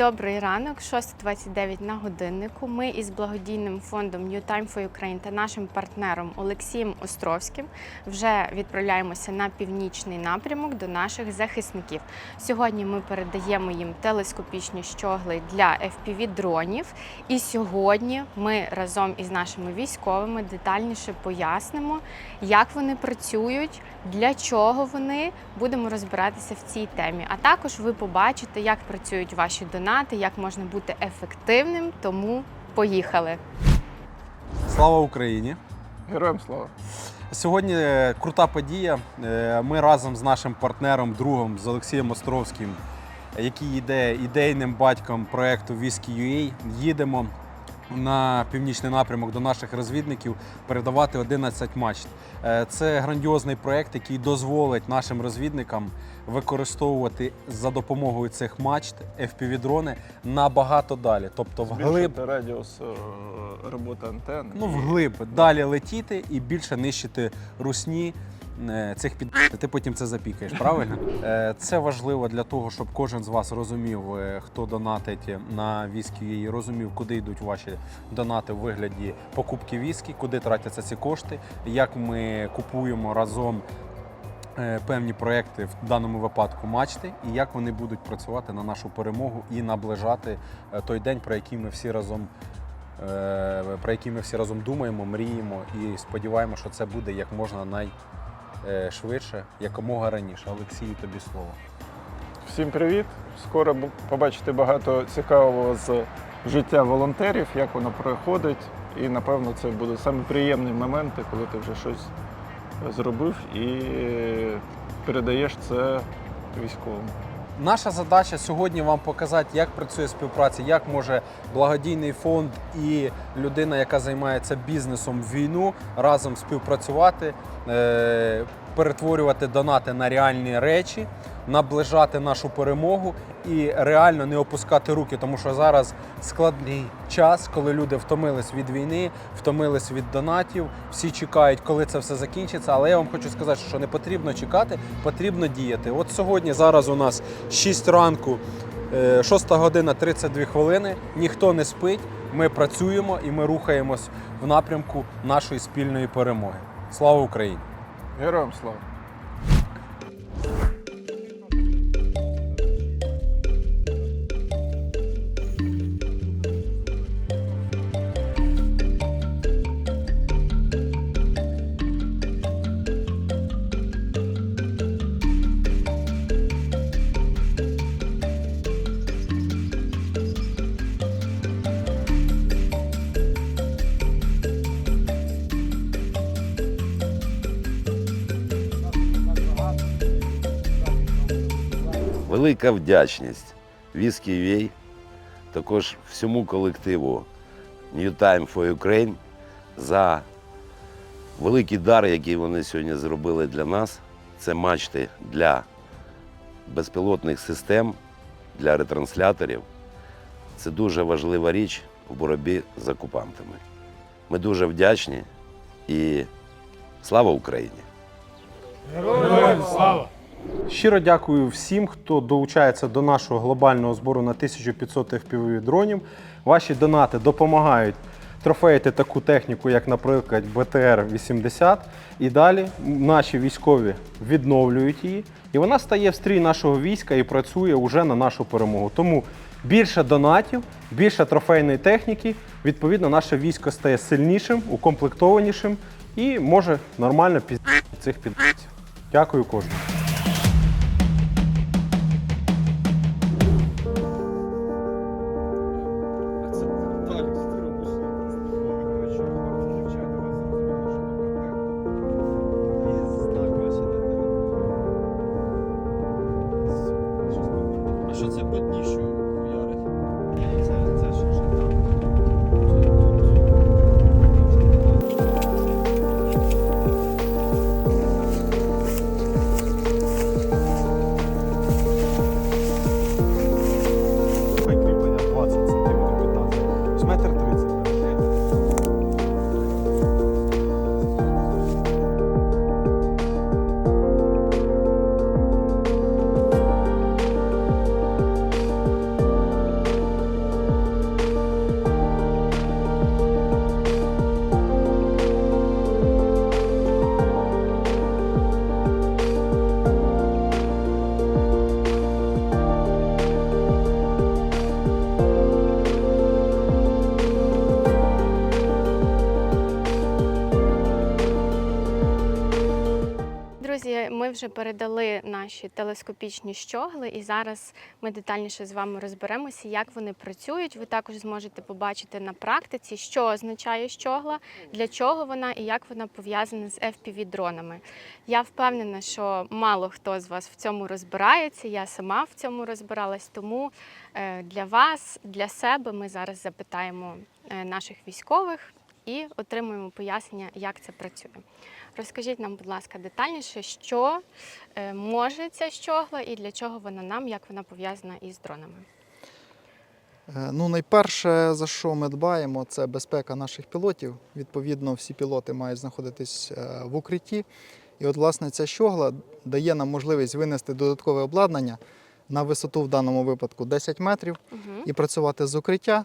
Добрий ранок, 6.29 на годиннику. Ми із благодійним фондом New Time for Ukraine та нашим партнером Олексієм Островським вже відправляємося на північний напрямок до наших захисників. Сьогодні ми передаємо їм телескопічні щогли для fpv дронів. І сьогодні ми разом із нашими військовими детальніше пояснимо, як вони працюють, для чого вони будемо розбиратися в цій темі. А також ви побачите, як працюють ваші донати, як можна бути ефективним. Тому поїхали. Слава Україні! Героям слава. Сьогодні е, крута подія. Е, Ми разом з нашим партнером, другом з Олексієм Островським, який є ідейним батьком проєкту UA, їдемо на північний напрямок до наших розвідників передавати 11 мачт. Е, Це грандіозний проєкт, який дозволить нашим розвідникам використовувати за допомогою цих мачт FPV-дрони набагато далі, тобто вглиб Збільшити радіус е, роботи антенн. Ну, вглиб далі летіти і більше нищити русні цих під. Ти потім це запікаєш, правильно? Е, Це важливо для того, щоб кожен з вас розумів, е, хто донатить на віскі і розумів, куди йдуть ваші донати в вигляді покупки віскі, куди тратяться ці кошти, як ми купуємо разом. е, Певні проекти в даному випадку мачти, і як вони будуть працювати на нашу перемогу і наближати е, той день, про який ми всі разом е, про які ми всі разом думаємо, мріємо і сподіваємося, що це буде як можна найшвидше, якомога раніше. Олексію, тобі слово. Всім привіт! Скоро побачите багато цікавого з життя волонтерів, як воно проходить. І напевно це буде саме приємні моменти, коли ти вже щось зробив і передаєш це військовим. Наша задача сьогодні вам показати, як працює співпраця, як може благодійний фонд і людина, яка займається бізнесом в війну, разом співпрацювати, е, перетворювати донати на реальні речі, наближати нашу перемогу і реально не опускати руки, тому що зараз складний час, коли люди втомились від війни, втомились від донатів. Всі чекають, коли це все закінчиться. Але я вам хочу сказати, що не потрібно чекати, потрібно діяти. От сьогодні зараз у нас 6 ранку, е, 6 година 32 хвилини. Ніхто не спить. Ми працюємо і ми рухаємось в напрямку нашої спільної перемоги. Слава Україні! Героям слава! Велика вдячність Віскі також всьому колективу New Time for Ukraine за великий дар, який вони сьогодні зробили для нас. Це мачти для безпілотних систем, для ретрансляторів. Це дуже важлива річ в боротьбі з окупантами. Ми дуже вдячні і слава Україні! Щиро дякую всім, хто долучається до нашого глобального збору на 1500 FPV дронів. Ваші донати допомагають трофеїти таку техніку, як, наприклад, БТР-80. І далі наші військові відновлюють її. І вона стає в стрій нашого війська і працює вже на нашу перемогу. Тому більше донатів, більше трофейної техніки. Відповідно, наше військо стає сильнішим, укомплектованішим і може нормально пізнати цих підбивців. Дякую кожному. Що це під ми вже передали наші телескопічні щогли, і зараз ми детальніше з вами розберемося, як вони працюють. Ви також зможете побачити на практиці, що означає щогла, для чого вона і як вона пов'язана з FPV-дронами. Я впевнена, що мало хто з вас в цьому розбирається. Я сама в цьому розбиралась. Тому е, для вас, для себе, ми зараз запитаємо е, наших військових і отримуємо пояснення, як це працює. Розкажіть нам, будь ласка, детальніше, що е, може ця щогла і для чого вона нам, як вона пов'язана із дронами. Е, Ну, найперше, за що ми дбаємо, це безпека наших пілотів. Відповідно, всі пілоти мають знаходитись е, в укритті. І от, власне, ця щогла дає нам можливість винести додаткове обладнання на висоту в даному випадку 10 метрів Угу. і працювати з укриття.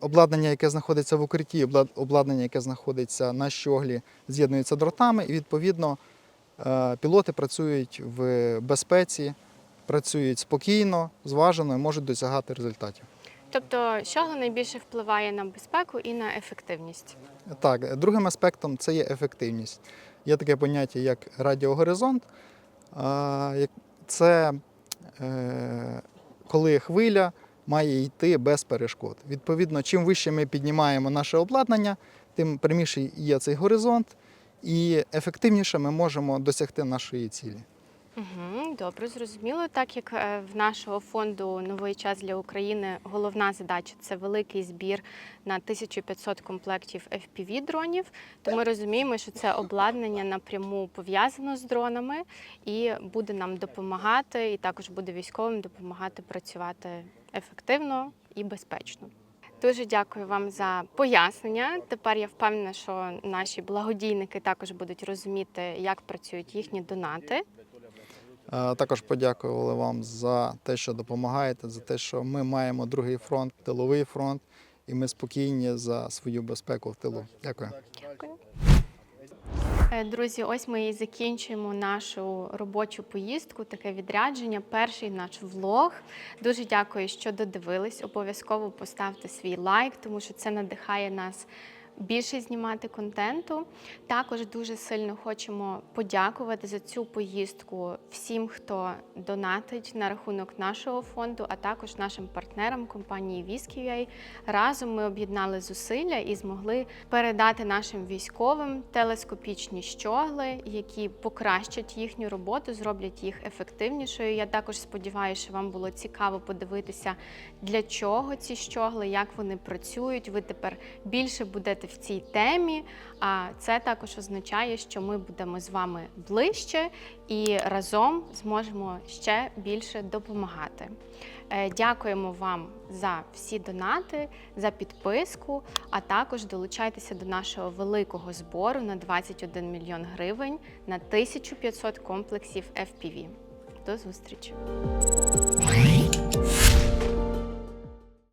Обладнання, яке знаходиться в укритті, обладнання, яке знаходиться на щоглі, з'єднується дротами, і відповідно пілоти працюють в безпеці, працюють спокійно, зважено і можуть досягати результатів. Тобто, щогла найбільше впливає на безпеку і на ефективність. Так, другим аспектом це є ефективність. Є таке поняття, як радіогоризонт. Це е, коли хвиля має йти без перешкод. Відповідно, чим вище ми піднімаємо наше обладнання, тим пряміший є цей горизонт, і ефективніше ми можемо досягти нашої цілі. Угу, добре, зрозуміло. Так як е, в нашого фонду Новий час для України головна задача це великий збір на 1500 комплектів fpv дронів, то ми розуміємо, що це обладнання напряму пов'язано з дронами і буде нам допомагати, і також буде військовим допомагати працювати ефективно і безпечно. Дуже дякую вам за пояснення. Тепер я впевнена, що наші благодійники також будуть розуміти, як працюють їхні донати. Також подякували вам за те, що допомагаєте, за те, що ми маємо другий фронт, тиловий фронт, і ми спокійні за свою безпеку в тилу. Дякую. Дякую. Е, Друзі, ось ми і закінчуємо нашу робочу поїздку, таке відрядження. Перший наш влог. Дуже дякую, що додивились. Обов'язково поставте свій лайк, тому що це надихає нас більше знімати контенту. Також дуже сильно хочемо подякувати за цю поїздку всім, хто донатить на рахунок нашого фонду, а також нашим партнерам компанії Whisky.ua. Разом ми об'єднали зусилля і змогли передати нашим військовим телескопічні щогли, які покращать їхню роботу, зроблять їх ефективнішою. Я також сподіваюся, що вам було цікаво подивитися, для чого ці щогли, як вони працюють. Ви тепер більше будете в цій темі. А це також означає, що ми будемо з вами ближче і разом зможемо ще більше допомагати. Е, Дякуємо вам за всі донати, за підписку, а також долучайтеся до нашого великого збору на 21 мільйон гривень на 1500 комплексів FPV. До зустрічі!